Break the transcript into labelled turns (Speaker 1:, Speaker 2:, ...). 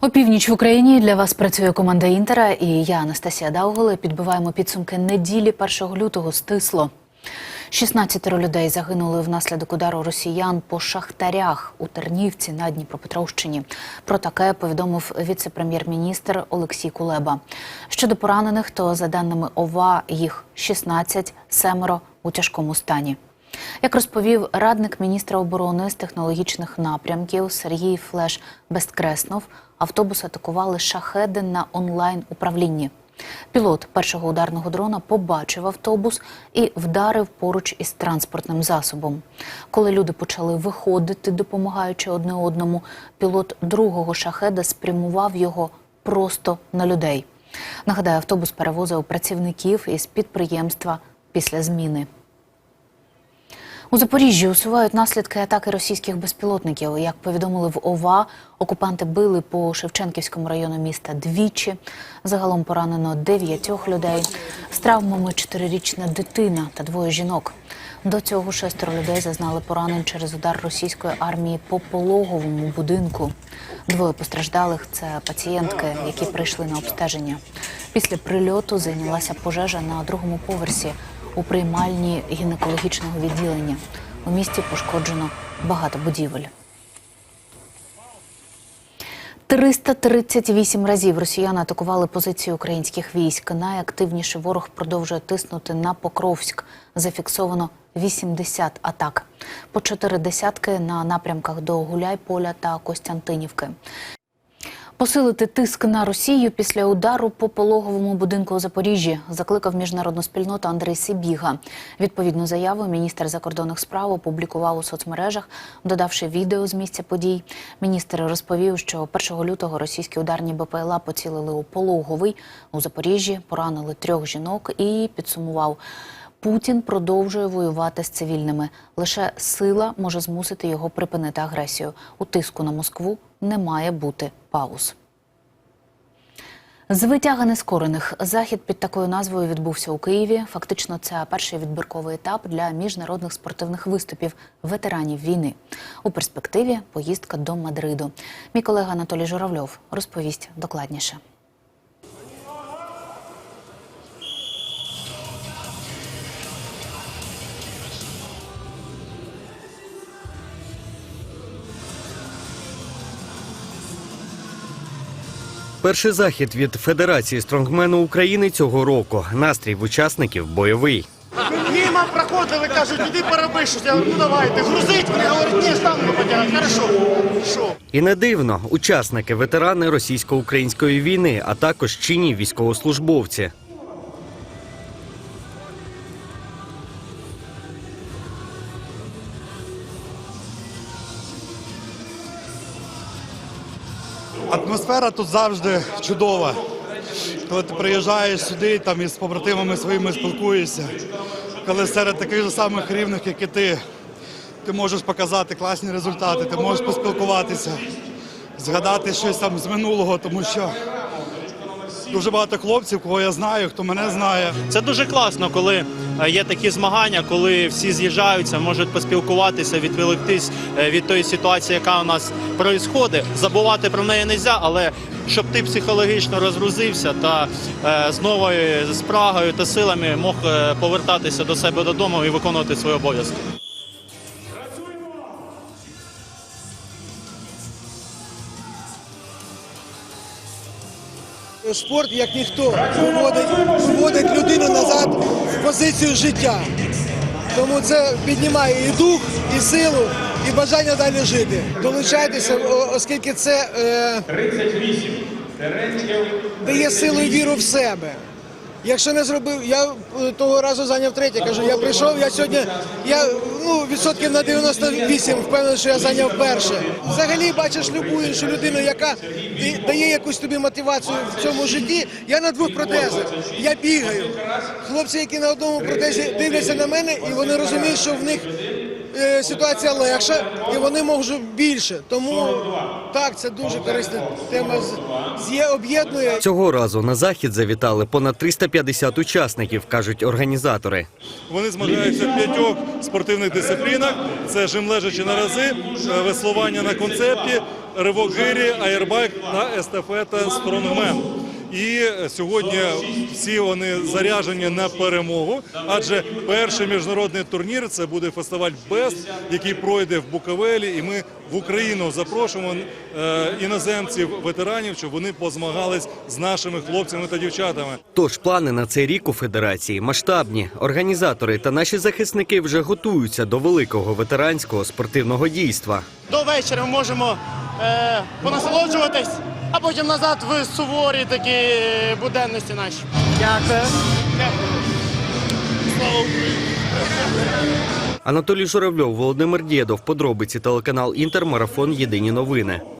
Speaker 1: Опівніч в Україні для вас працює команда Інтера і я, Анастасія Дауголи. Підбиваємо підсумки неділі 1 лютого стисло. 16 людей загинули внаслідок удару росіян по шахтарях у Тернівці на Дніпропетровщині. Про таке повідомив віце-прем'єр-міністр Олексій Кулеба. Щодо поранених, то за даними ОВА їх 16, семеро у тяжкому стані. Як розповів радник міністра оборони з технологічних напрямків Сергій Флеш Безкреснов, автобус атакували шахеди на онлайн управлінні. Пілот першого ударного дрона побачив автобус і вдарив поруч із транспортним засобом. Коли люди почали виходити, допомагаючи одне одному, пілот другого шахеда спрямував його просто на людей. Нагадаю, автобус перевозив працівників із підприємства після зміни. У Запоріжжі усувають наслідки атаки російських безпілотників. Як повідомили в ОВА, окупанти били по Шевченківському району міста двічі. Загалом поранено дев'ятьох людей. З травмами чотирирічна дитина та двоє жінок. До цього шестеро людей зазнали поранень через удар російської армії по пологовому будинку. Двоє постраждалих це пацієнтки, які прийшли на обстеження. Після прильоту зайнялася пожежа на другому поверсі у приймальні гінекологічного відділення. У місті пошкоджено багато будівель. 338 разів росіяни атакували позиції українських військ. Найактивніше ворог продовжує тиснути на Покровськ. Зафіксовано 80 атак. По чотири десятки на напрямках до Гуляйполя та Костянтинівки. Посилити тиск на Росію після удару по пологовому будинку у Запоріжжі закликав міжнародну спільноту Андрій Сибіга. Відповідну заяву міністр закордонних справ опублікував у соцмережах, додавши відео з місця подій. Міністр розповів, що 1 лютого російські ударні БПЛА поцілили у пологовий у Запоріжжі, поранили трьох жінок і підсумував. Путін продовжує воювати з цивільними. Лише сила може змусити його припинити агресію. У тиску на Москву не має бути пауз. З витяга нескорених захід під такою назвою відбувся у Києві. Фактично, це перший відбірковий етап для міжнародних спортивних виступів ветеранів війни. У перспективі поїздка до Мадриду. Мій колега Анатолій Журавльов розповість докладніше.
Speaker 2: Перший захід від Федерації стронгмену України цього року. Настрій в учасників бойовий.
Speaker 3: Мимо проходили, кажуть, іди пороби щось. Я говорю, ну давайте, грузить. мене, говорить, ні, штангу потягати. Хорошо. Що?
Speaker 2: І не дивно, учасники ветерани російсько-української війни, а також чинні військовослужбовці.
Speaker 4: Атмосфера тут завжди чудова. Коли ти приїжджаєш сюди, там із побратимами своїми спілкуєшся, коли серед таких же самих рівних, як і ти, ти можеш показати класні результати, ти можеш поспілкуватися, згадати щось там з минулого, тому що дуже багато хлопців, кого я знаю, хто мене знає.
Speaker 5: Це дуже класно, коли е, є такі змагання, коли всі з'їжджаються, можуть поспілкуватися, відволіктись е, від тої ситуації, яка у нас відбувається. Забувати про неї не можна, але щоб ти психологічно розгрузився та е, з новою спрагою та силами мог е, повертатися до себе додому і виконувати свої обов'язки.
Speaker 6: Спорт, як ніхто, виводить, виводить людину назад в позицію життя. Тому це піднімає і дух, і силу, і бажання далі жити. Долучайтеся, оскільки це е, дає силу і віру в себе. Якщо не зробив, я е, того разу зайняв третє. Кажу, я прийшов, я сьогодні, я ну відсотків на 98 впевнений, що я зайняв перше. Взагалі бачиш любу іншу людину, яка дає якусь тобі мотивацію в цьому житті. Я на двох протезах, я бігаю. Хлопці, які на одному протезі дивляться на мене, і вони розуміють, що в них е, ситуація легша, і вони можуть більше. Тому так, це дуже корисна тема. об'єднує.
Speaker 2: Цього разу на захід завітали понад 350 учасників, кажуть організатори.
Speaker 4: Вони змагаються в п'ятьох спортивних дисциплінах: це жим лежачі на рази, е, веслування на концепті,
Speaker 7: ривок гирі, аербайк та естафета Стронгмен. І сьогодні всі вони заряжені на перемогу, адже перший міжнародний турнір це буде фестиваль Бест, який пройде в Буковелі. І ми в Україну запрошуємо е, іноземців, ветеранів, щоб вони позмагались з нашими хлопцями та дівчатами.
Speaker 2: Тож плани на цей рік у федерації масштабні. Організатори та наші захисники вже готуються до великого ветеранського спортивного дійства.
Speaker 3: До вечора ми можемо е, понасолоджуватись, а потім назад в суворі такі буденності наші. Дякую. Слава Україні!
Speaker 2: Анатолій Журавльов, Володимир Дєдов, подробиці телеканал Інтермарафон Єдині новини.